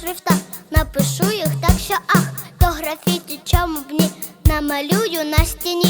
Шрифта напишу їх так, що ах, то графіті чому б ні намалюю на стіні.